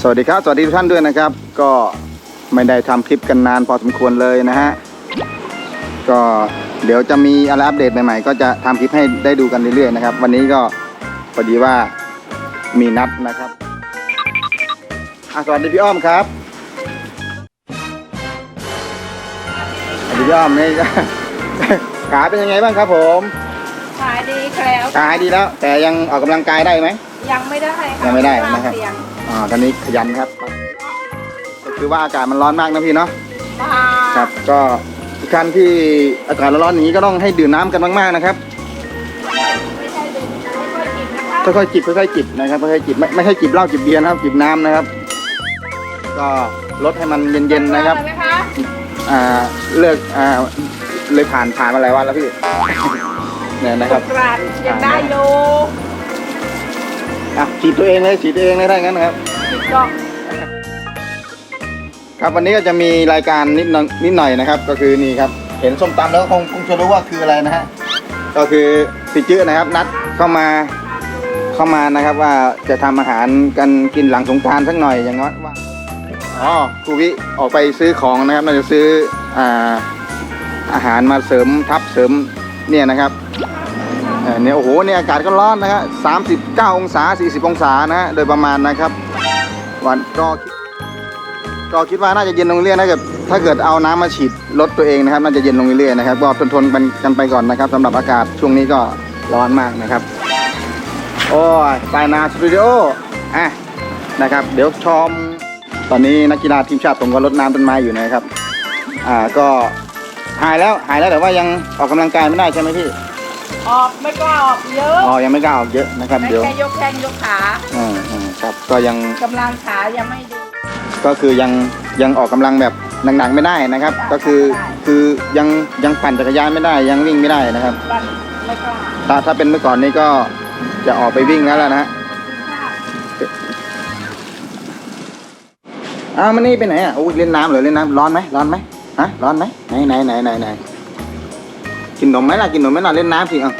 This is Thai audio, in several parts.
สวัสดีครับ สวัสดีทุกท่านด้วยนะครับ ก็ไม่ได้ทำคลิปกันนานพอสมควรเลยนะฮะ ก็เดี๋ยวจะมีอะไรอัปเดตใหม่ๆ ก็จะทำคลิปให้ได้ดูกันเรื่อยๆนะครับ วันนี้ก็พอดีว่ามีนัดนะครับอะสวัสดีพี่อ้อมครับสวัสดีพี่อ้อมนี่ขาเป็นยังไงบ้างครับผมขายดีแล้วขาหายดีแล้ว แต่ยังออกกำลังกายได้ไหมยังไม่ได้ค่ะยังไม่ได้นะครับเสียง อ่าตอนนี้ขยันครับ ก็คือว่าอากาศมันร้อนมากนะพี่เนาะค่ะครับก็ทุกท่านที่อากาศร้อนๆอย่างนี้ก็ต้องให้ดื่มน้ำกันมากๆนะครับไม่ใช่ดื่มไม่ค่อยกินนะคะค่อยๆจิบค่อยๆจิบนะครับค่อยๆจิบไม่ไม่ใช่จิบเหล้าจิบเบียร์นะครับจิบน้ำนะครับ ก็ลดให้มันเย็นๆนะครับเลิกเลยไหมคะอ่าเลิกอ่าเลยผ่านผ่านมาหลายวันแล้วพี่เนี่ยนะครับกราดยังได้อยู่ อะฉีดตัวเองเลยฉีดตัวเองเลยถ้าอย่างนั้นนะครับติดดอกครับวันนี้ก็จะมีรายการนิดหน่อยนิดหน่อยนะครับ ก็คือนี่ครับเห็นส้มตำแล้วก็คงคงจะรู้ว่าคืออะไรนะฮะก็คือปิจื้อนะครับนัดเข้ามาเข้ามานะครับว่าจะทำอาหารกันกินหลังสงกรารสักหน่อยอย่างน้อยว่าอ๋อครูวิออกไปซื้อของนะครับน่าจะซื้ออ่าอาหารมาเสริมทับเสริมเนี่ยนะครับ เนี่ยโอ้โหเนี่ยอากาศก็ร้อนนะครับสามสิบเก้าองศาสี่สิบองศานะฮะโดยประมาณนะครับวันก็คิดก็คิดว่าน่าจะเย็นลงเรื่อยนะเกิดถ้าเกิดเอาน้ำมาฉีดรถตัวเองนะครับ น่าจะเย็นลงเรื่อยนะครับก็ทนทนกันกันไปก่อนนะครับสำหรับอากาศช่วงนี้ก็ร้อนมากนะครับ โอ้ยปลายนาสตูดิโออะนะครับ เดี๋ยวชมตอนนี้นักกีฬาทีมชาติผมก็รดน้ำต้นไม้อยู่นะครับ อ่าก็หายแล้วหายแล้วแต่ว่ายังออกกำลังกายไม่ได้ใช่ไหมพี่ ออกไม่กล้าออกเยอะอ๋อยังไม่กล้าออกเยอะนะครับไม่เดี๋ยวแค่ยกแข้งยกขาอืมอืมครับก็ยังกำลังขายังไม่ดี ก็คือยังยังออกกำลังแบบหนักๆไม่ได้นะครับก็คือคือยังยังปั่นจักรยานไม่ได้ยังวิ่งไม่ได้นะครับบันไม่กล้าถ้าถ้าเป็นเมื่อก่อนนี้ก็จะออกไปวิ่งแล้วล่ะนะฮะอ้าวมันนี่ไปไหนอะโอ้ยเล่นน้ำเหรอเล่นน้ำร้อนไหมร้อนไหมฮะร้อนไหมไหนไหนไหนไหนไหน กินนมไหมล่ะกินนมไหมล่ะเล่นน้ำสิอะ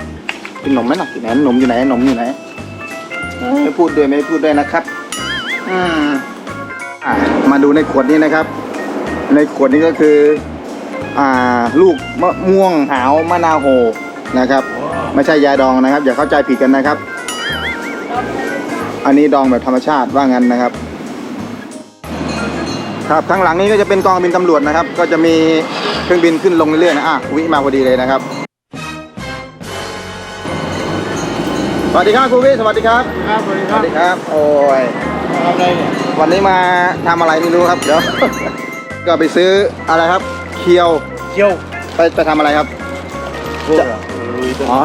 กินนมไหมล่ะกินไหนนมอยู่ไหนนมอยู่ไหนไม่พูดด้วยไม่พูดด้วยนะครับอืมอะมาดูในขวดนี้นะครับ ในขวดนี้ก็คืออ่าลูกมะม่วงหาวมะนาวโหนะครับ ไม่ใช่ยาดองนะครับ อย่าเข้าใจผิดกันนะครับ อันนี้ดองแบบธรรมชาติว่างั้นนะครับ ครับข้างหลังนี้ก็จะเป็นกองบินตำรวจนะครับ ก็จะมี เครื่องบินขึ้นลงเรื่อยๆนะอะวิมาพอดีเลยนะครับ สวัสดีครับครูวิสวัสดีครับ ครับสวัสดีสครัวับสดีครับ โอ้ย ทำอะไรเนี่ยวันนี้มาทำอะไรไม่รู้ครับ เดี๋ยว ก็ไปซื้ออะไรครับ เคียวเที่ยวไปไปทำอะไรครับพวกอะลุยต้นอ๋อ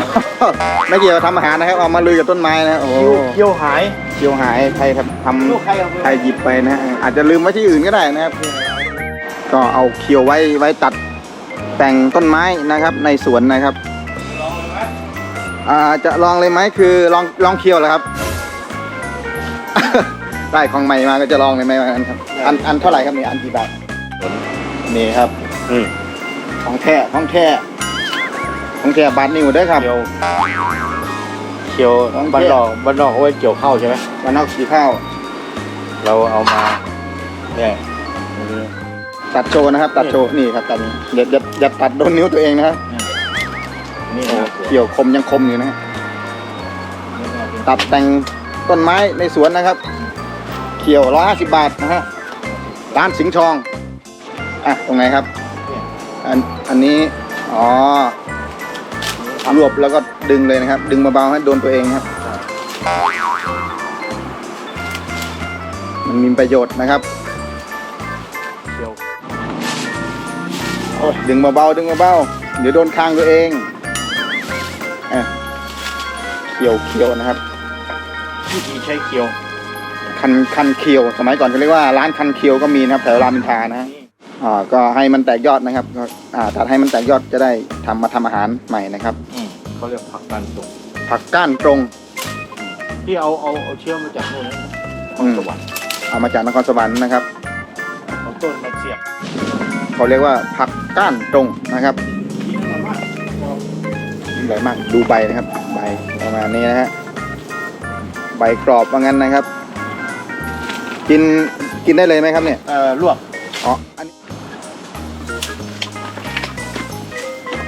ไม่เกี่ยวกับทำอาหารนะครับ เอามาลุยกับต้นไม้นะ โอ้โหเที่ยวหายเคียวหายใครทำทเที่ยวใครเอาำใครหยิบไปนะฮะอาจจะลืมไว้ที่อื่นก็ได้นะครับ ก็เอาเคียวไว้ไว้ตัด แต่งต้นไม้นะครับในสวนนะครับอ่าจะลองเลยไหมคือลองลองเคียวเหรอครับได้ของใหม่มาก็จะลองเลยไหมว่างั้นครับอันอันเท่าไหร่ครับนี่อันกี่บาทนี่ครับอืมของแท้ของแท้ของแท้บาทนิ้วเด้อครับเที่ยวเที่ยวของเที่ยวบ้านนอกบ้านนอกเอาไว้เกี่ยวข้าวใช่ไหมวันนอกสีข้าวเราเอามาเนี่ย ตัดโชว์นะครับ ตัดโชว์นี่ครับตัดนี้อย่าอย่าอย่าตัดโดนนิ้วตัวเองนะฮะนี่โอ้นะเกี่ยวคมยังคมอยู่นะฮะตัดแต่งต้นไม้ในสวนนะครับ เขียวร้อยห้าสิบบาทนะฮะร้านสิงห์ทองอะตรงไหนครับ อันอันนี้อ๋อรวบแล้วก็ดึงเลยนะครับ ดึงเบาๆให้โดนตัวเองครับ มันมีประโยชน์นะครับ ดึงเบาๆดึงเบาๆเดี๋ยวโดนคางตัวเองอะเขียวเขียวนะครับวิธีใช้เคียว คันคันเคียว สมัยก่อนเขาเรียกว่าร้านคันเคียวก็มีนะครับแถวรามอินทรานะฮะอ่าก็ให้มันแตกยอดนะครับก็อ่าตัดให้มันแตกยอดจะได้ทำมาทำอาหารใหม่นะครับอืมเขาเรียกผักการตกผักก้านตรงที่เอาเอาเอาเชื้อมาจากโน่นนะนคอืรมสวรรค์เอามาจากนครสวรรค์นะครับเอาต้นมาเสียบ เขาเรียกว่าผักก้านตรงนะครับที่นั่นมากใหญ่มากดูใบนะครับใบประมาณนี้นะฮะใบกรอบว่างั้นนะครับจกินกินได้เลยไหมครับเนี่ยเอ่อลวกอ๋ออันนี้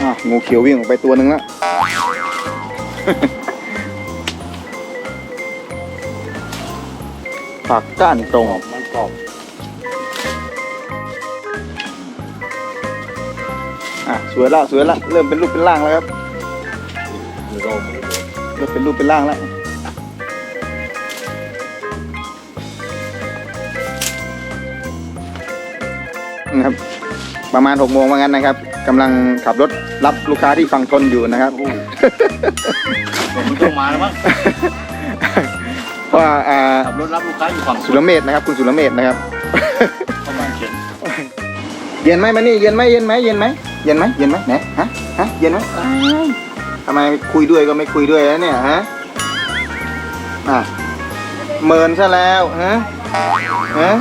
อะงูเขียววิ่งออกไปตัวหนึ่งแล้วผักก้านตรงมันกรอบ อะสวยละสวยละเริ่มเป็นรูปเป็นร่างแล้วครับหรือเราไม่ได้เริ่มเป็นรูปเป็นร่างแล้วนะครับประมาณหกโมงว่างั้นนะครับกำลังขับรถรับลูกค้าที่ฝั่งทนอยู่นะครับโอ้โหมันต้องมาแล้วมั้งเพราะว่าอ่าขับรถรับลูกค้าอยู่ฝั่งสุรเมธนะครับ คุณสุรเมธนะครับประมาณเขียน เย็นไหมมานี่เย็นไหมเย็นไหมเย็นไหมเย็นไหมเย็นไหมไหนฮะฮะเย็นไหมอ้ายทำไมคุยด้วยก็ไม่คุยด้วยแล้วเนี่ยฮะอะเมินซะแล้วฮะฮะ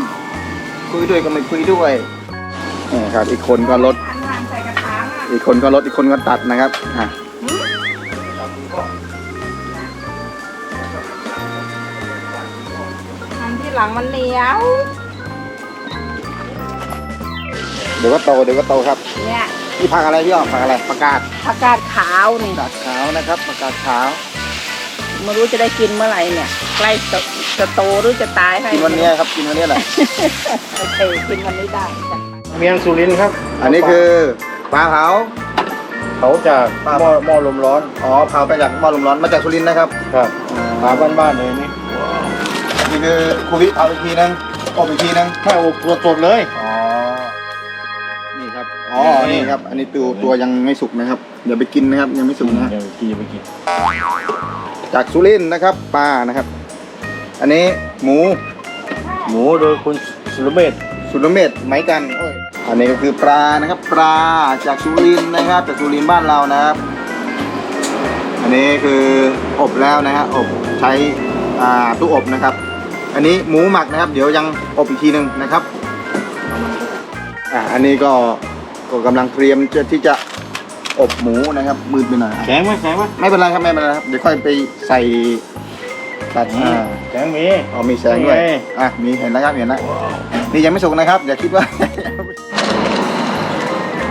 คุยด้วยก็ไม่คุยด้วยนี่ครับอีกคนก็ลดหันหลังใส่กระถางอะอีกคนก็ลดอีกคนก็ตัดนะครับอะหันที่หลังมันเหนียว ดี๋ยวก็โตเดี๋ยวก็โตครับเนี่ยนี่ผักอะไรพี่อ้อมผักอะไรประกาศผักกาดขาวนี่ประกาศขาวนะครับประกาศขาวไม่รู้จะได้กินเมื่อไหร่เนี่ย ใกล้จะจะโตหรือจะตายให้กินวันนี้ครับกินวันนี้แหละโอเคกินวันนี้ได้จ้ะเมียงสุรินทร์ครับ อันนี้คือปลาเผาเขาจากหม้อหม้อลมร้อนอ๋อเผาไปจากหม้อลมร้อนมาจากสุรินทร์นะครับครับปลาบ้านๆเลยนี่นี่คือคูวิเผาอีกทีนึงอบอีกทีนึงไม่อบตัวสดเลย อ๋อนี่ครับอ๋อ นี่ครับ อันนี้ตัวตัวยังไม่สุกนะครับ อย่าไปกินนะครับ ยังไม่สุกนะเดี๋ยวกินไปกินจากสุรินทร์นะครับปลานะครับ อันนี้หมู หมูโดยคุณสุรเมธสุรเมธไหมกันโอ้ยอันนี้ก็คือปลานะครับ ปลาจากสุรินทร์นะครับ จากสุรินทร์บ้านเรานะครับ อันนี้คืออบแล้วนะฮะอบใช้อ่าตู้อบนะครับ อันนี้หมูหมักนะครับ เดี๋ยวยังอบอีกทีหนึ่งนะครับ อ่าอันนี้ก็ ก็กำลังเตรียมจะที่จะอบหมูนะครับมืดไปหน่อยอะแข็งไหมแข็งไหมไม่เป็นไรครับไม่เป็นไรครับเดี๋ยวค่อยไปใส่ตัดอ่าแข็งมีอ๋อมีแสงด้วยนี่ไงอะมีเห็นแล้วครับเห็นแล้วนี่ยังไม่สุกนะครับอย่าคิดว่า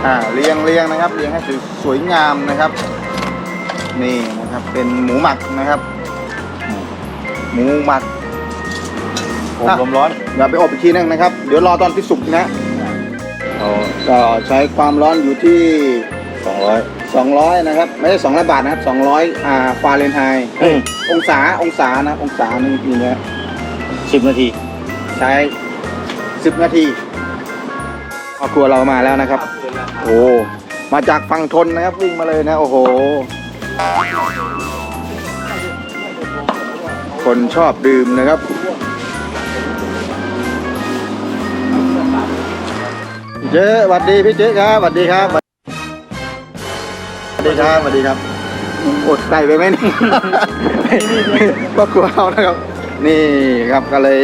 อ่าเรียงเรียงนะครับเรียงให้สวยสวยงามนะครับ นี่นะครับเป็นหมูหมักนะครับ หมูหมักอบลมร้อนเดี๋ยวไปอบอีกทีนึงนะครับ เดี๋ยวรอตอนที่สุกนะ อ๋อก็ใช้ความร้อนอยู่ที่ 200 200 นะครับ ไม่ใช่200บาทนะครับ200อ่าฟาเรนไฮต์อืมองศาองศานะองศานี่นี่นะสิบนาที ใช้ 10 นาทีครอบครัวเรามาแล้วนะครับ โอ้มาจากฝั่งทนนะครับวิ่งมาเลยนะ โอ้โห คนชอบดื่มนะครับ เจ๊สวัสดีพี่เจ๊ครับสวัสดีครับสวัสดีครับสวัสดีครับอดใจไปไหมนี่ก็กลัวเรานะครับ นี่ครับก็เลย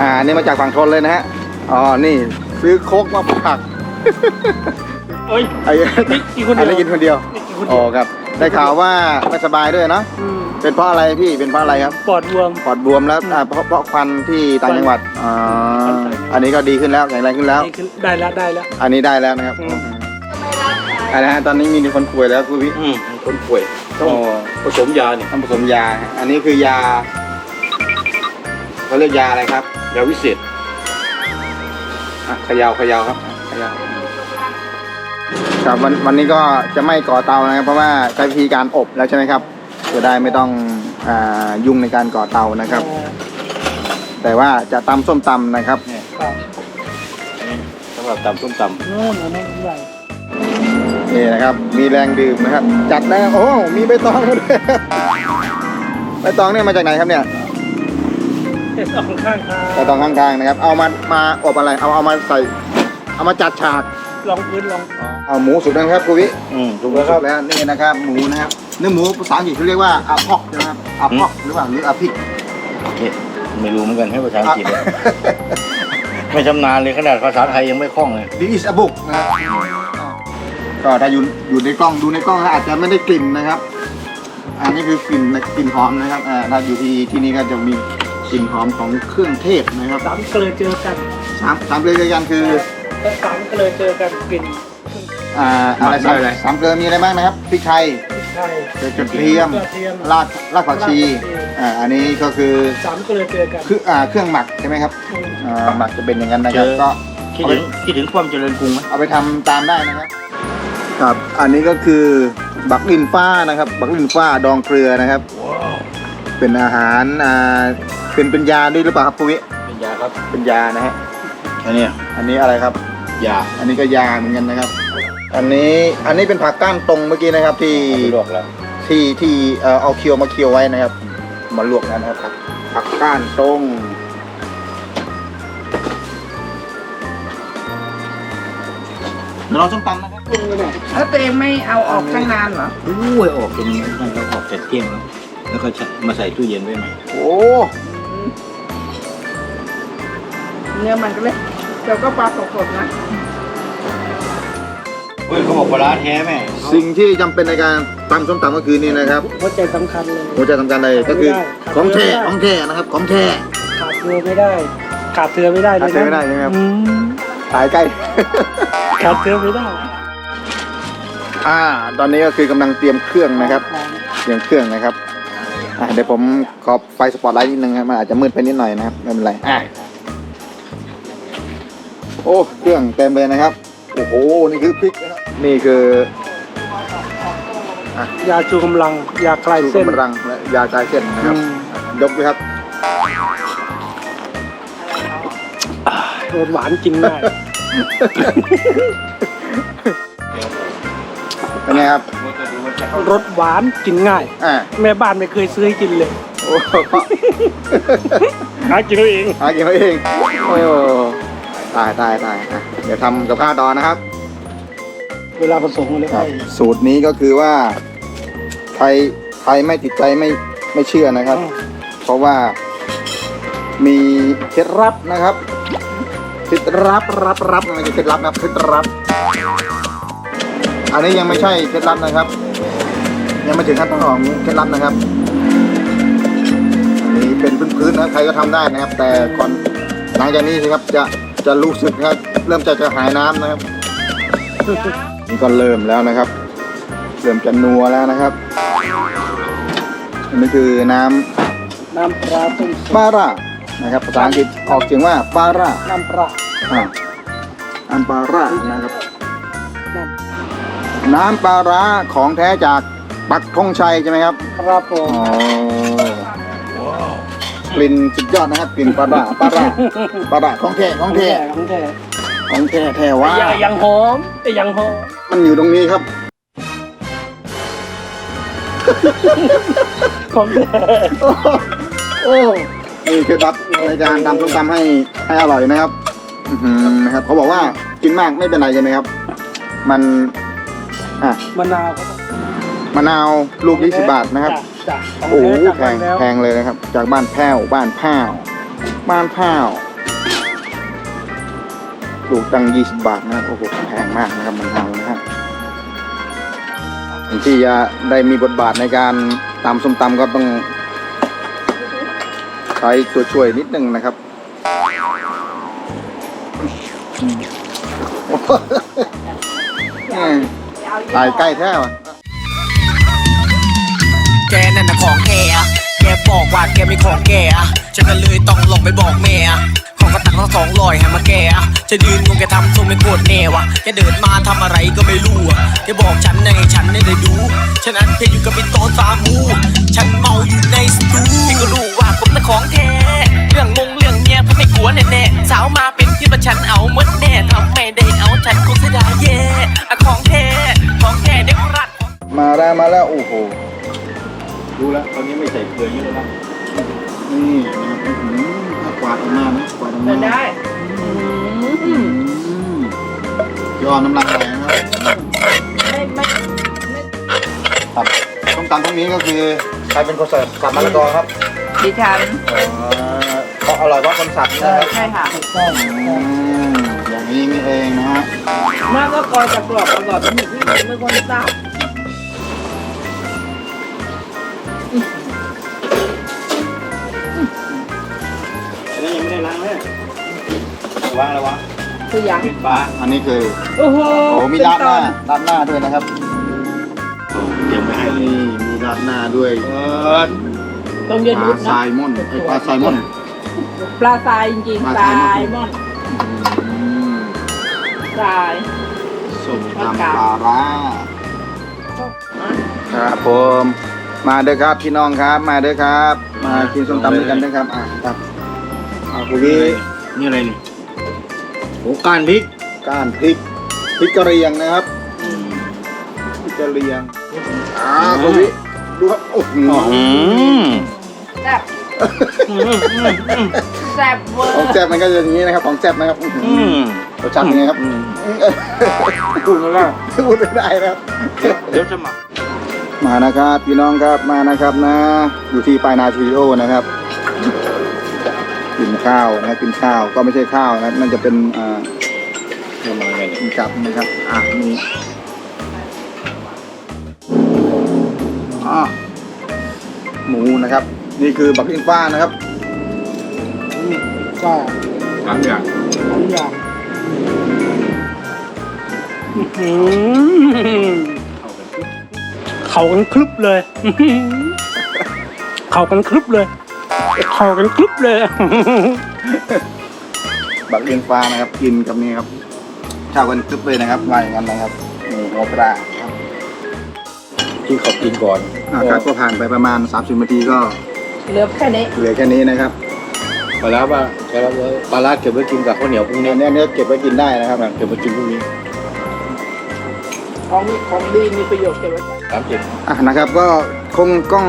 อ่านี่มาจากฝั่งทนเลยนะฮะอ๋อนี่ซื้อโคกมาผักเอ้ยไอ้นี่กินคนเดียว อันนี้กินคนเดียวอ๋อครับ ได้ข่าวว่าไม่สบายด้วยเนาะอืมเป็นเพราะอะไรพี่เป็นเพราะอะไรครับปอดบวม ปอดบวมแล้วอ่าเพราะเพราะควันที่ต่างจังหวัดอ๋อควันต่างจังหวัดอันนี้ก็ดีขึ้นแล้วแข็งแรงขึ้นแล้ว นี่คือได้แล้วได้แล้ว อันนี้ได้แล้วนะครับอืม อันนะฮะตอนนี้มีคนป่วยแล้วคุณพี่อืมคนป่วยต้องอ๋อผสมยาเนี่ยต้องผสมยา อันนี้คือยาเขาเรียกยาอะไรครับยาวิเศษอะเขยาวขยาวครับเขยาว ครับวันวันนี้ก็จะไม่ก่อเตานะครับ เพราะว่าใช้วิธีการอบแล้วใช่ไหมครับจะได้ไม่ต้องอายุ่งในการก่อเตานะครับ แต่ว่าจะตำส้มตำนะครับ เนี่ยนี่สำหรับตำส้มตำนู่นอันนี้ใหญ่นี่นะครับ มีแรงดื่มนะครับ จัดนะโอ้มีใบตองมาด้วยใบตองเนี่ยมาจากไหนครับเนี่ยสองข้างทางใบตองข้างๆนะครับ เอามามาอบอะไร เอาเอามาใส่ เอามาจัดฉากลองพื้นลอง เอาหมูสุกแล้วนะครับคุณวิอืมถูกสุแล้วคกรับแล้วนี่นะครับหมูนะครับเนื้อหมูภาษาอังกฤษเขาเรียกว่าอาพอกใช่ไหมครับอาพอกหรือเปล่าหรืออาพิกเนี่ยไม่รู้เหมือนกันให้ภาษาอังกฤษเลยไม่ชำนาญเลยขนาดภาษาไทยยังไม่คล่องเลย This is a book นะครับก็ถ้าอยู่อยู่ในกล้องดูในกล้องอาจจะไม่ได้กลิ่นนะครับ อันนี้คือกลิ่นกลิ่นหอมนะครับอ่าถ้าอยู่ที่ที่นี่ก็จะมีกลิ่นหอมของเครื่องเทศนะครับสามเกลือเจอกันสามสามเกลือกันคือและสามเกลือเจอกันกลิ่น อ่าอะไรสามสามเกลือมีอะไรบ้างนะครับพริกไทยไทยกระเทียมกระเทียมรากรากผักชีอ่าอันนี้ก็คือสามเกลือเจอกันคืออ่าเครื่องหมักใช่ไหมครับอ่าหมักจะเป็นอย่างนั้นนะครับเจอ ก็คิดถึงคิดถึงความเจริญกรุงไหมเอาไปทำตามได้นะครับครับ อันนี้ก็คือบักลินฟ้านะครับ บักลินฟ้าดองเกลือนะครับ เป็นอาหารอ่าเป็นเป็นยาด้วยหรือเปล่าครับปุ้ยเป็นยาครับเป็นยานะฮะอันเนี้ยอันนี้อะไรครับ ยาอันนี้ก็ยาเหมือนกันนะครับ อันนี้อันนี้เป็นผักก้านตรงเมื่อกี้นะครับที่เอาไปลวกแล้วที่ที่เอ่อเอาเคียวมาเคียวไว้นะครับ มาลวกแล้วนะครับผักผักก้านตรงเดี๋ยวเราส้มตำนะครับแล้วตัวเองไม่เอาออกตั้งนานเหรอโอ้ยออกจนนั่นแล้วออกแต่เที่ยงแล้วแล้วก็ใส่มาใส่ตู้เย็นไว้ใหม่โอ้เนื้อมันก็เลยเดี๋ยวก็ปลาสดๆนะ เฮ้ยเขาบอกปลาร้าแท้แม่สิ่งที่จำเป็นในการตำส้มตำก็คือนี่นะครับหัวใจสำคัญเลย หัวใจสำคัญเลยก็คือขาดของไม่แท้ได้ของแท้นะครับของแท้ ขาดเธอไม่ได้ ขาดเธอไม่ได้เลยขาดเธอไม่ได้ใช่ไหมครับ อืมขายใกล้ ขาดเธอไม่ได้อ่า ตอนนี้ก็คือกำลังเตรียมเครื่องนะครับ เตรียมเครื่องนะครับอ่าเดี๋ยวผมขอไฟสปอตไลท์นิดนึงครับมันอาจจะมืดไปนิดหน่อยนะครับไม่เป็นไรอ่าโอ้เครื่องเต็มเลยนะครับโอ้โห นี่คือพริกนะครับนี่คือยาชูกำลัง ยาคลายสูตเส้นรกำลังและยาคลายเส้นนะครับอืมยกเลยครับรสหวานกินง่ายเป็นไงครับ รสหวานกินง่ายอ่าแม่บ้านไม่เคยซื้อให้กินเลยโอ้เพราะหากินเอาเองหากินเขาเองโอ้ ตายตายตายอะเดี๋ยวทำกับข้าวต่อนะครับ เวลาผสมเลยครับ สูตรนี้ก็คือว่าใครใครไม่ติดใจไม่ไม่เชื่อนะครับ เพราะว่ามีเคล็ดลับนะครับเคล็ดลับรับรับไม่ใช่เคล็ดลับนะครับเคล็ดลับ อันนี้ยังไม่ใช่เคล็ดลับนะครับ ยังไม่ถึงขั้นตอนของเคล็ดลับนะครับอันนี้เป็นพื้นๆนะใครก็ทำได้นะครับ แต่ก่อนหลังจากนี้สิครับจะ จะรู้สึกนะครับเริ่มจะจะหายน้ำนะครับนี่ก็เริ่มแล้วนะครับ เริ่มจะนัวแล้วนะครับอันนี้คือน้ำน้ำปลาต้มปลาร่านะครับภาษาอังกฤษออกเสียงว่าปลาร่าน้ำปลาอ่าน้ำปลาร่านะครับ น้น้ำปลาร้าของแท้จากปักธงชัยใช่ไหมครับำครับผอ๋มอ กลิ่นสุดยอดนะครับกลิ่นปลาร่าปลาร่าปลาร่าของแท้ของแท้ของแท้ของแท้แท้ว่าอย่ายังหอมแต่ยังหอมมันอยู่ตรงนี้ครับของแท้โอ้โหโอ้นี่เคล็ดลับในการทำส้มตำให้ให้อร่อยนะครับอื้อหือนะครับ เขาบอกว่ากินมากไม่เป็นไรใช่ไหมครับ มันอะมะนาวก็ต้องมะนาวลูก20บาทนะครับ จ้ะของโอ้โหแท้จากแพบ้างนแล้วแพงเลยนะครับ จากบ้านแพ้วบ้านแพ้วบ้านแพ้วลูกตั้ง20 บาทนะครับโอ้โหแพงมากนะครับมะนาวนะครับที่จะได้มีบทบาทในการตำส้มตำก็ต้อง ใช้ตัวช่วยนิดนึงนะครับอืมตายใกล้แท้ว่ะ แกนั่นน่ะของแกแกบอกว่าแกไม่ของแกฉันก็เลยต้องลงไปบอกแม่ของกระตังทั้งสองลอยให้มาแกจะยืนงงแกทำทรงไม่โคตรแน่วะแกเดินมาทำอะไรก็ไม่รู้อะแกบอกฉันยังไงฉันไม่ได้ดูฉะนั้นแกอยู่กับพี่โต๊ะสามู ฉันเมาอยู่ในสตูพี่ก็รู้ว่าผมน่ะของแท้เรื่องงงเรื่องเมียผมไม่กลัวแน่ๆสาวมาเป็นที่ว่าฉันเอาหมดแน่ทำไม่ได้เอาฉันคงเสียดายแย่ของแท้ของแท้เด็กรักมาแล้วมาแล้วโอ้โห รู้แล้วตอนนี้ไม่ใส่เกลือเยอะแล้วนี่นะครับอื้อหือถ้ากวาดออกมานะกวาดออกเดิมาได้อืมอืมยอดน้ำลายไหลนะครับไม่ไม่ไม่ครับส้มตำพวกนี้ก็คือใครเป็นคนเสิร์ฟสับมะละกอครับดิฉันเอ่อเพราะอร่อยเพราะคนสับนี่นะครับใช่ค่ะอืมอย่างนี้นี่เองนะฮะมากก็กอยจะกรอบกรอบเป็นหมึกที่เป็นคนทราบางเลยระวังระวังคือยังปิดปลาอันนี้คือโอ้โหโอ้มีราดหน้าราดหน้าด้วยนะครับเตรียมไปให้เลยนี่มีราดหน้าด้วยเออต้องปเย็นลารุดไซนะมอนไอปลาไซมอน ปลาทรายจริงปลาๆททรารายยมอนอืมทรายส้มตำปลาร้าครับผม มาเด้อครับพี่น้องครับ มาเด้อครับ มากินส้มตำด้วยกันเด้อครับอะครับ เอาคุนี่ยนี่อะไรนี่โอ้ก้านพริกก้านพริกพริกกะเหรี่ยงนะครับพริกกะเหรี่ยงอ่าคุยดูครับโอ้โหแซ่บแซ่บเวอของร์แซ่บมันก็จะอย่างนี้นะครับของแซ่บนะครับอื้อหือรสชาติเป็นไงครับพูดไม่ได้พูดไม่ได้นะครับเดี๋ยวจะมามานะครับพี่น้องครับมานะครับนะ อยู่ที่ปลายนาทีโอนะครับกิ นข้าวนะครับกินข้าวก็ไม่ใช่ข้าวนะครับมันจะเป็นอ่าจะมาไงเนี่ยกินกับนะครับอะนี่อะหมูนะครับ นี่คือบักอินฟ้านะครับก็สามอย่างสองอย่างอื้อหือเข้ากันคลึบเลยอื้อหือเข้ากันคลึบเลย เข้ากันคลึบเลย บักอินฟ้านะครับ กินกับนี่ครับชาวกันกึบเลยนะครับว่าอย่างนั้นนะครับนี่หัวปลาครับที่เขากินก่อนอะครับก็ผ่านไปประมาณ 30นาทีก็เหลือแค่นี้เหลือแค่นี้นะครับปลาร้าป่ะปลาร้าปลาร้าเก็บไว้กินกับข้าวเหนียวพรุ่งนี้อันนี้อันนี้เก็บไว้กินได้นะครับเก็บไว้กินพรุ่งนี้ของของดีมีประโยชน์เก็บไว้สามสิบอะนะครับก็คงต้อง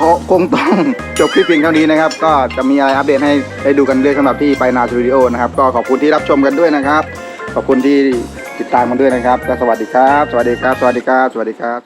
ขอคงต้องจบคลิปเพียงเท่านี้นะครับ ก็จะมีอะไรอัปเดตให้ได้ดูกันเรื่อยสำหรับที่ไปนาสตูดิโอนะครับก็ขอบคุณที่รับชมกันด้วยนะครับ ขอบคุณที่ติดตามกันด้วยนะครับและสวัสดีครับ สวัสดีครับ สวัสดีครับ สวัสดีครับ